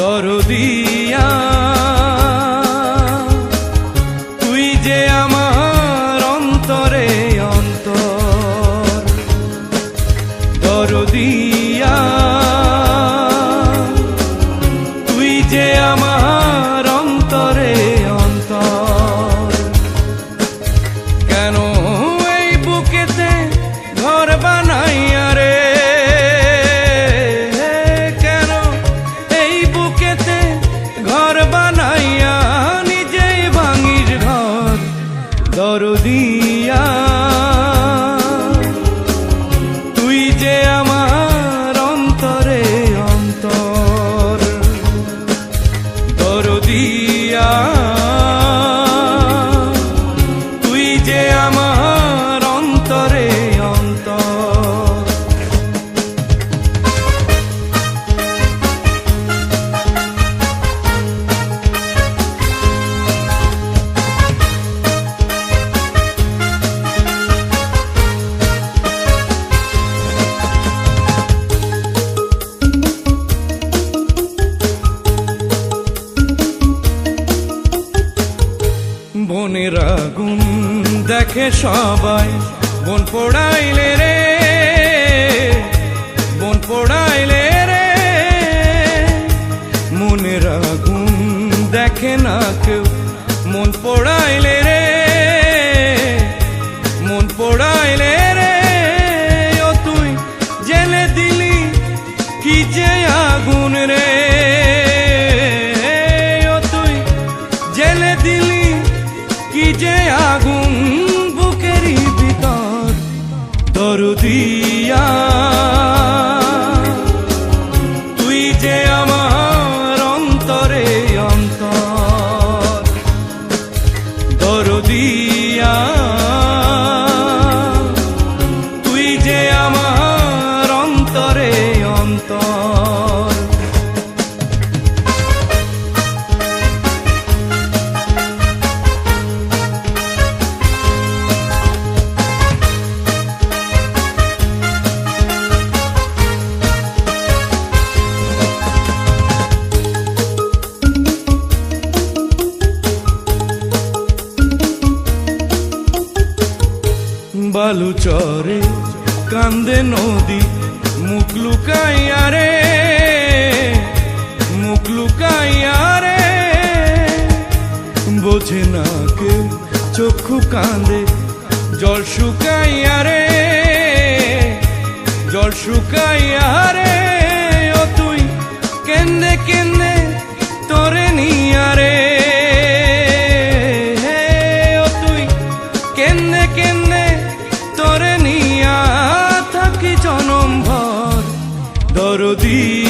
দরদিয়া বনের আগুন দেখে সবাই বোন পোড়াইলে রে বোন পোড়াইলে রে। মনের আগুন দেখে না কেউ, মন পোড়াইলে রে। যে আগুন বুকেরই ভিতর দরদিয়া তুই যে আমার অন্তরে অন্তর দরদিয়া তুই যে আমার অন্তরে অন্তর বালু চরে, কান্দে নদী, মুখ লুকাইয়া রে, মুখ লুকাইয়া রে। বোঝে না কে চক্ষু কান্দে, জল শুকাইয়া রে, জল শুকাইয়া রে। The.